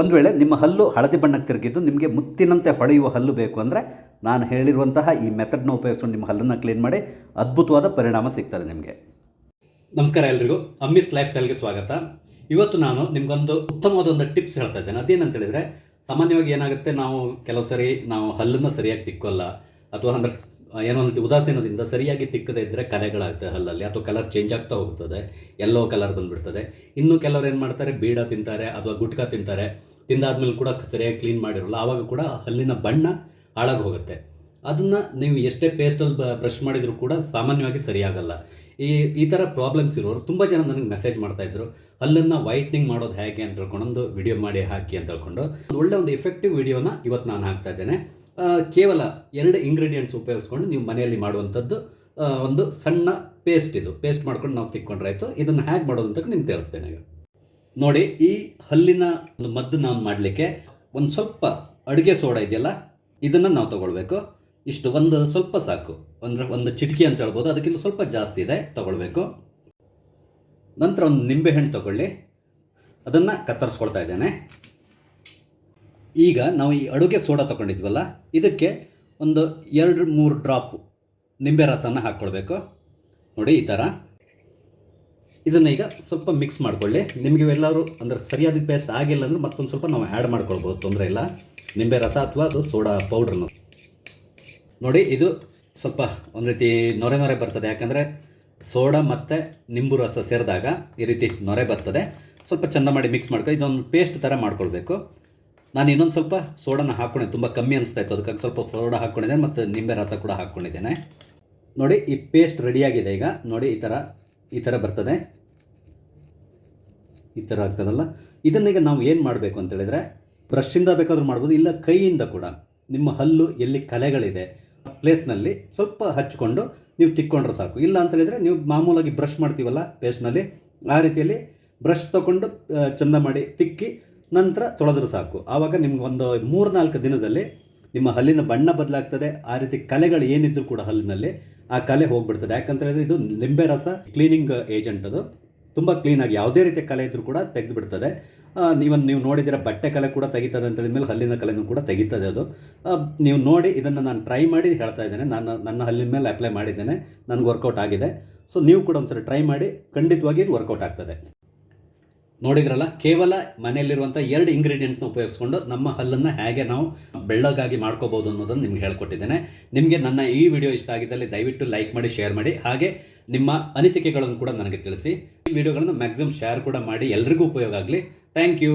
ಒಂದು ವೇಳೆ ನಿಮ್ಮ ಹಲ್ಲು ಹಳದಿ ಬಣ್ಣಕ್ಕೆ ತಿರುಗಿದ್ದು ನಿಮಗೆ ಮುತ್ತಿನಂತೆ ಹೊಳೆಯುವ ಹಲ್ಲು ಬೇಕು ಅಂದರೆ ನಾನು ಹೇಳಿರುವಂತಹ ಈ ಮೆಥಡ್ನ ಉಪಯೋಗಿಸ್ಕೊಂಡು ನಿಮ್ಮ ಹಲ್ಲನ್ನು ಕ್ಲೀನ್ ಮಾಡಿ ಅದ್ಭುತವಾದ ಪರಿಣಾಮ ಸಿಗ್ತದೆ ನಿಮಗೆ. ನಮಸ್ಕಾರ ಎಲ್ರಿಗೂ. ಅಮ್ಮಿಸ್ ಲೈಫ್ ಸ್ಟೈಲ್ಗೆ ಸ್ವಾಗತ. ಇವತ್ತು ನಾನು ನಿಮಗೊಂದು ಉತ್ತಮವಾದ ಒಂದು ಟಿಪ್ಸ್ ಹೇಳ್ತಾ ಇದ್ದೇನೆ. ಅದೇನಂತ ಹೇಳಿದರೆ, ಸಾಮಾನ್ಯವಾಗಿ ಏನಾಗುತ್ತೆ, ನಾವು ಕೆಲವು ಸರಿ ನಾವು ಹಲ್ಲನ್ನು ಸರಿಯಾಗಿ ತಿಕ್ಕೋಲ್ಲ, ಅಥವಾ ಅಂದ್ರೆ ಏನೋ ಒಂದು ಉದಾಸೀನದಿಂದ ಸರಿಯಾಗಿ ತಿಕ್ಕದೇ ಇದ್ದರೆ ಕಲೆಗಳಾಗ್ತದೆ ಹಲ್ಲಲ್ಲಿ, ಅಥವಾ ಕಲರ್ ಚೇಂಜ್ ಆಗ್ತಾ ಹೋಗ್ತದೆ. ಎಲ್ಲೋ ಕಲರ್ ಬಂದುಬಿಡ್ತದೆ. ಇನ್ನು ಕೆಲವರು ಏನು ಮಾಡ್ತಾರೆ, ಬೀಡ ತಿಂತಾರೆ, ಅಥವಾ ಗುಟ್ಕಾ ತಿಂತಾರೆ. ತಿಂದಾದ್ಮೇಲೆ ಕೂಡ ಸರಿಯಾಗಿ ಕ್ಲೀನ್ ಮಾಡಿರಲ್ಲ, ಆವಾಗ ಕೂಡ ಹಲ್ಲಿನ ಬಣ್ಣ ಹಾಳಾಗಿ ಹೋಗುತ್ತೆ. ಅದನ್ನು ನೀವು ಎಷ್ಟೇ ಪೇಸ್ಟಲ್ಲಿ ಬ್ರಷ್ ಮಾಡಿದರೂ ಕೂಡ ಸಾಮಾನ್ಯವಾಗಿ ಸರಿಯಾಗಲ್ಲ. ಈ ಈ ಥರ ಪ್ರಾಬ್ಲಮ್ಸ್ ಇರೋರು ತುಂಬ ಜನ ನನಗೆ ಮೆಸೇಜ್ ಮಾಡ್ತಾಯಿದ್ರು ಹಲ್ಲನ್ನು ವೈಟ್ನಿಂಗ್ ಮಾಡೋದು ಹೇಗೆ? ಅಂತ ಹೇಳ್ಕೊಂಡು ಒಂದು ವಿಡಿಯೋ ಮಾಡಿ ಹಾಕಿ ಅಂತ ಹೇಳ್ಕೊಂಡು ಒಳ್ಳೆ ಒಂದು ಎಫೆಕ್ಟಿವ್ ವಿಡಿಯೋನ ಇವತ್ತು ನಾನು ಹಾಕ್ತಾ ಇದ್ದೇನೆ. ಕೇವಲ ಎರಡು ಇಂಗ್ರೀಡಿಯೆಂಟ್ಸ್ ಉಪಯೋಗಿಸ್ಕೊಂಡು ನೀವು ಮನೆಯಲ್ಲಿ ಮಾಡುವಂಥದ್ದು ಒಂದು ಸಣ್ಣ ಪೇಸ್ಟ್ ಇದು. ಪೇಸ್ಟ್ ಮಾಡ್ಕೊಂಡು ನಾವು ತಿಕ್ಕೊಂಡ್ರೆ ಆಯಿತು. ಇದನ್ನು ಹೇಗೆ ಮಾಡೋದು ಅಂತ ನಿಮ್ಗೆ ತಿಳಿಸ್ತೇನೆ ನೋಡಿ, ಈ ಹಲ್ಲಿನ ಒಂದು ಮದ್ದು ನಾವು ಮಾಡಲಿಕ್ಕೆ ಒಂದು ಸ್ವಲ್ಪ ಅಡುಗೆ ಸೋಡಾ ಇದೆಯಲ್ಲ, ಇದನ್ನು ನಾವು ತಗೊಳ್ಬೇಕು. ಇಷ್ಟು ಒಂದು ಸ್ವಲ್ಪ ಸಾಕು. ಅಂದರೆ ಒಂದು ಚಿಟಕಿ ಅಂತ ಹೇಳ್ಬೋದು. ಅದಕ್ಕಿಂತ ಸ್ವಲ್ಪ ಜಾಸ್ತಿ ಇದೆ, ತಗೊಳ್ಬೇಕು. ನಂತರ ಒಂದು ನಿಂಬೆಹಣ್ಣು ತಗೊಳ್ಳಿ. ಅದನ್ನು ಕತ್ತರಿಸ್ಕೊಳ್ತಾ ಇದ್ದೇನೆ. ಈಗ ನಾವು ಈ ಅಡುಗೆ ಸೋಡಾ ತಗೊಂಡಿದ್ವಲ್ಲ, ಇದಕ್ಕೆ ಒಂದು ಎರಡು ಮೂರು ಡ್ರಾಪ್ ನಿಂಬೆ ರಸನ ಹಾಕ್ಕೊಳ್ಬೇಕು. ನೋಡಿ ಈ ಥರ ಇದನ್ನು ಈಗ ಸ್ವಲ್ಪ ಮಿಕ್ಸ್ ಮಾಡ್ಕೊಳ್ಳಿ. ನಿಮಗೆ ಎಲ್ಲರೂ ಅಂದರೆ ಸರಿಯಾದ ಪೇಸ್ಟ್ ಆಗಿಲ್ಲ ಅಂದರೆ ಮತ್ತೊಂದು ಸ್ವಲ್ಪ ನಾವು ಆ್ಯಡ್ ಮಾಡ್ಕೊಳ್ಬೋದು, ತೊಂದರೆ ಇಲ್ಲ. ನಿಂಬೆ ರಸ ಅಥವಾ ಅದು ಸೋಡಾ ಪೌಡ್ರನ್ನು ನೋಡಿ ಇದು ಸ್ವಲ್ಪ ಒಂದು ರೀತಿ ನೊರೆ ನೊರೆ ಬರ್ತದೆ. ಯಾಕಂದರೆ ಸೋಡಾ ಮತ್ತು ನಿಂಬು ರಸ ಸೇರಿದಾಗ ಈ ರೀತಿ ನೊರೆ ಬರ್ತದೆ. ಸ್ವಲ್ಪ ಚೆಂದ ಮಾಡಿ ಮಿಕ್ಸ್ ಮಾಡ್ಕೊ. ಇದೊಂದು ಪೇಸ್ಟ್ ಥರ ಮಾಡ್ಕೊಳ್ಬೇಕು. ನಾನು ಇನ್ನೊಂದು ಸ್ವಲ್ಪ ಸೋಡಾನ ಹಾಕ್ಕೊಂಡೆ ತುಂಬ ಕಮ್ಮಿ ಅನಿಸ್ತಾ ಇತ್ತು. ಅದಕ್ಕಾಗಿ ಸ್ವಲ್ಪ ಸೋಡಾ ಹಾಕ್ಕೊಂಡಿದ್ದೇನೆ ಮತ್ತು ನಿಂಬೆ ರಸ ಕೂಡ ಹಾಕ್ಕೊಂಡಿದ್ದೇನೆ. ನೋಡಿ, ಈ ಪೇಸ್ಟ್ ರೆಡಿಯಾಗಿದೆ ಈಗ. ನೋಡಿ, ಈ ಥರ ಈ ಥರ ಬರ್ತದೆ. ಈ ಥರ ಆಗ್ತದಲ್ಲ? ಇದನ್ನೀಗ ನಾವು ಏನು ಮಾಡಬೇಕು ಅಂತೇಳಿದರೆ ಬ್ರಷಿಂದ ಬೇಕಾದರೂ ಮಾಡ್ಬೋದು, ಇಲ್ಲ ಕೈಯಿಂದ ಕೂಡ. ನಿಮ್ಮ ಹಲ್ಲು ಎಲ್ಲಿ ಕಲೆಗಳಿದೆ, ಆ ಪ್ಲೇಸ್ನಲ್ಲಿ ಸ್ವಲ್ಪ ಹಚ್ಕೊಂಡು ನೀವು ತಿಕ್ಕೊಂಡ್ರೆ ಸಾಕು. ಇಲ್ಲ ಅಂತ ಹೇಳಿದರೆ ನೀವು ಮಾಮೂಲಾಗಿ ಬ್ರಷ್ ಮಾಡ್ತೀವಲ್ಲ ಪೇಸ್ಟ್ನಲ್ಲಿ ಆ ರೀತಿಯಲ್ಲಿ ಬ್ರಷ್ ತಗೊಂಡು ಚಂದ ಮಾಡಿ ತಿಕ್ಕಿ ನಂತರ ತೊಳೆದ್ರೆ ಸಾಕು. ಆವಾಗ ನಿಮ್ಗೆ ಒಂದು ಮೂರ್ನಾಲ್ಕು ದಿನದಲ್ಲಿ ನಿಮ್ಮ ಹಲ್ಲಿನ ಬಣ್ಣ ಬದಲಾಗ್ತದೆ. ಆ ರೀತಿ ಕಲೆಗಳು ಏನಿದ್ರು ಕೂಡ ಹಲ್ಲಿನಲ್ಲಿ ಆ ಕಲೆ ಹೋಗ್ಬಿಡ್ತದೆ. ಯಾಕಂತ ಹೇಳಿದ್ರೆ ಇದು ನಿಂಬೆ ರಸ ಕ್ಲೀನಿಂಗ್ ಏಜೆಂಟ್ ಅದು. ತುಂಬ ಕ್ಲೀನಾಗಿ ಯಾವುದೇ ರೀತಿಯ ಕಲೆ ಇದ್ರೂ ಕೂಡ ತೆಗೆದು ಬಿಡ್ತದೆ ಇವನ್ ನೀವು ನೋಡಿದಿರ ಬಟ್ಟೆ ಕಲೆ ಕೂಡ ತೆಗಿತದೆ ಅಂತ ಹೇಳಿದ್ಮೇಲೆ ಹಲ್ಲಿನ ಕಲೆನೂ ಕೂಡ ತೆಗಿತದೆ ಅದು. ನೀವು ನೋಡಿ ಇದನ್ನು ನಾನು ಟ್ರೈ ಮಾಡಿ ಹೇಳ್ತಾ ಇದ್ದೇನೆ. ನಾನು ನನ್ನ ಹಲ್ಲಿನ ಮೇಲೆ ಅಪ್ಲೈ ಮಾಡಿದ್ದೇನೆ. ನನಗೆ ವರ್ಕೌಟ್ ಆಗಿದೆ. ಸೊ, ನೀವು ಕೂಡ ಒಂದ್ಸರಿ ಟ್ರೈ ಮಾಡಿ. ಖಂಡಿತವಾಗಿ ವರ್ಕೌಟ್ ಆಗ್ತದೆ. ನೋಡಿದ್ರಲ್ಲ, ಕೇವಲ ಮನೆಯಲ್ಲಿರುವಂಥ ಎರಡು ಇಂಗ್ರೀಡಿಯೆಂಟ್ಸ್ನ ಉಪಯೋಗಿಸ್ಕೊಂಡು ನಮ್ಮ ಹಲ್ಲನ್ನು ಹೇಗೆ ನಾವು ಬೆಳ್ಳಗಾಗಿ ಮಾಡ್ಕೋಬೋದು ಅನ್ನೋದನ್ನು ನಿಮ್ಗೆ ಹೇಳ್ಕೊಟ್ಟಿದ್ದೇನೆ. ನಿಮಗೆ ನನ್ನ ಈ ವಿಡಿಯೋ ಇಷ್ಟ ಆಗಿದ್ದಲ್ಲಿ ದಯವಿಟ್ಟು ಲೈಕ್ ಮಾಡಿ ಶೇರ್ ಮಾಡಿ, ಹಾಗೆ ನಿಮ್ಮ ಅನಿಸಿಕೆಗಳನ್ನು ಕೂಡ ನನಗೆ ತಿಳಿಸಿ. ಈ ವಿಡಿಯೋಗಳನ್ನು ಮ್ಯಾಕ್ಸಿಮಮ್ ಶೇರ್ ಕೂಡ ಮಾಡಿ, ಎಲ್ರಿಗೂ ಉಪಯೋಗ ಆಗಲಿ. Thank you